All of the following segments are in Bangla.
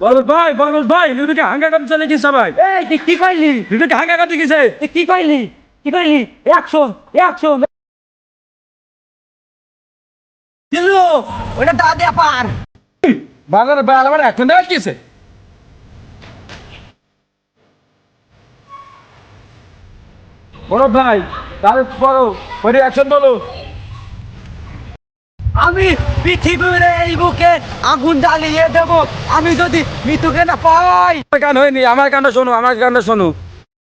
ভাই ভাই লিডুকে হাঙ্গা করতে চলে গেছে ভাই এই তুই কি কইলি লিডুকে হাঙ্গা করতে গেছে। তুই কি কইলি কি কইলি অ্যাকশন অ্যাকশন দিলু ওটা দাদা পার বাজারে এখন দেওয়া বড় ভাই তাহলে বলো পরে অ্যাকশন বলো। আমি পৃথিবীর এই বুকে আগুন জ্বালিয়ে দেব। আমি যদি মৃত্যুকে না পাই। আমার গান হয়নি আমার গানটা শোনো আমার গানটা শোনো।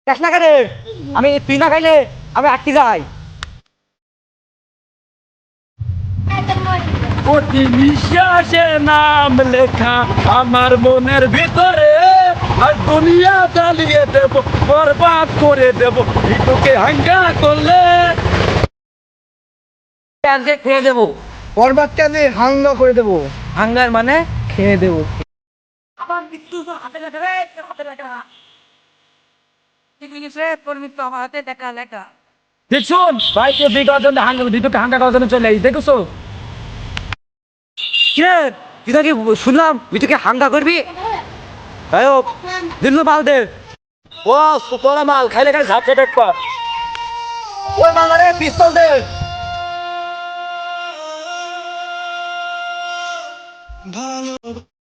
দেখ না করে আমি তুই না খাইলে আমি আটকে যাই। প্রতি নিঃশ্বাসে নাম লেখা আমার মনের ভিতরে আর দুনিয়া জ্বালিয়ে দেব বরবাদ করে দেব তোকে হাঙ্গা করলে খেয়ে দেবো। বরবাদকে আমি হাঙ্গা করে দেবো? হাঙ্গার মানে খেয়ে দেবো। আমার মৃত্যু হাতে লেখা রে হাতে লেখা। ঠিক আছে তোর মৃত্যু আমার হাতে দেখা লেখা। দেখছুন ভাইকে বিগত জন্য হাঙ্গা দিদুকে হাঙ্গা করার জন্য চলে আই দেখছ? কিরে শুনলাম তোকে হাঙ্গা করবি? আয়ো দিল্লু মাল দে। ও মাল খাইলে দেখবা ওই মাল রে পিস্তল দে। ভালো